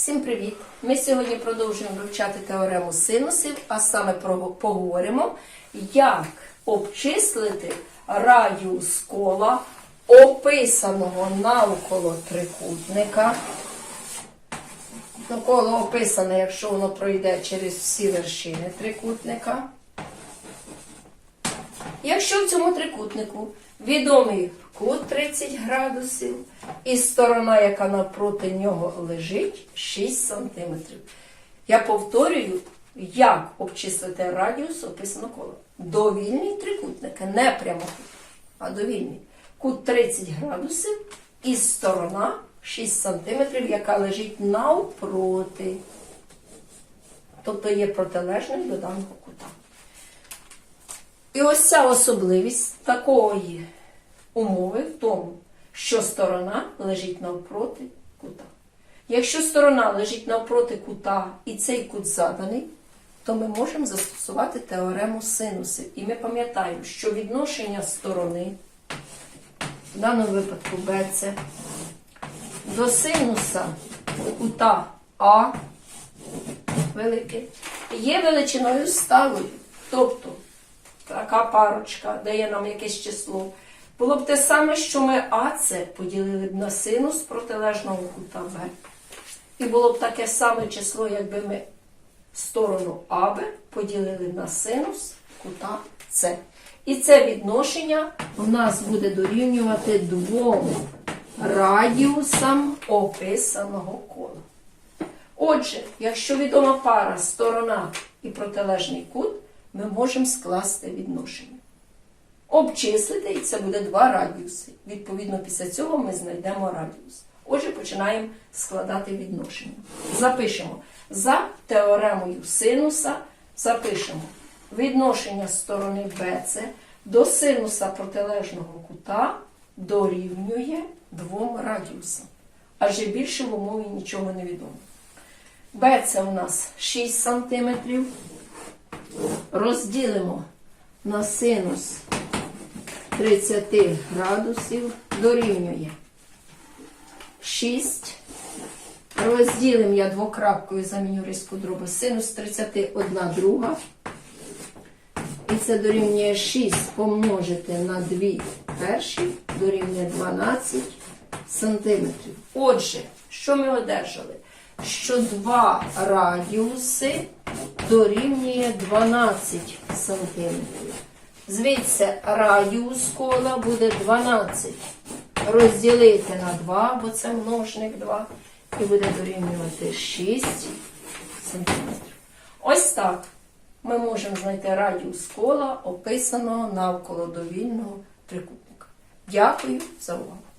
Всім привіт! Ми сьогодні продовжуємо вивчати теорему синусів, а саме поговоримо, як обчислити радіус кола, описаного навколо трикутника. Ну, коло описане, якщо воно пройде через всі вершини трикутника. Якщо в цьому трикутнику відомий кут 30 градусів і сторона, яка навпроти нього лежить, 6 см. Я повторюю, як обчислити радіус описаного кола. Довільний трикутник, не прямокут, а довільний. Кут 30 градусів і сторона 6 см, яка лежить навпроти. Тобто є протилежним до даного кута. І ось ця особливість такої умови в тому, що сторона лежить навпроти кута. Якщо сторона лежить навпроти кута і цей кут заданий, то ми можемо застосувати теорему синусів. І ми пам'ятаємо, що відношення сторони, в даному випадку BC, до синуса кута А велике, є величиною сталою. Тобто така парочка дає нам якесь число. Було б те саме, що ми АЦ поділили б на синус протилежного кута В. І було б таке саме число, якби ми сторону АБ поділили на синус кута С. І це відношення у нас буде дорівнювати двом радіусам описаного кола. Отже, якщо відома пара сторона і протилежний кут, ми можемо скласти відношення. Обчислити, і це буде два радіуси. Відповідно, після цього ми знайдемо радіус. Отже, починаємо складати відношення. Запишемо за теоремою синуса, запишемо відношення сторони BC до синуса протилежного кута дорівнює двом радіусам. Адже більше в умові нічого не відомо. Б це у нас 6 см. Розділимо на синус 30 градусів дорівнює 6. Розділимо я двокрапкою заміню різку дроба. Синус 31 друга. І це дорівнює 6 помножити на 2 перші дорівнює 12 сантиметрів. Отже, що ми одержали? Що два радіуси дорівнює 12 сантиметрів. Звідси радіус кола буде 12. Розділити на 2, бо це множник 2, і буде дорівнювати 6 сантиметрів. Ось так ми можемо знайти радіус кола, описаного навколо довільного трикутника. Дякую за увагу.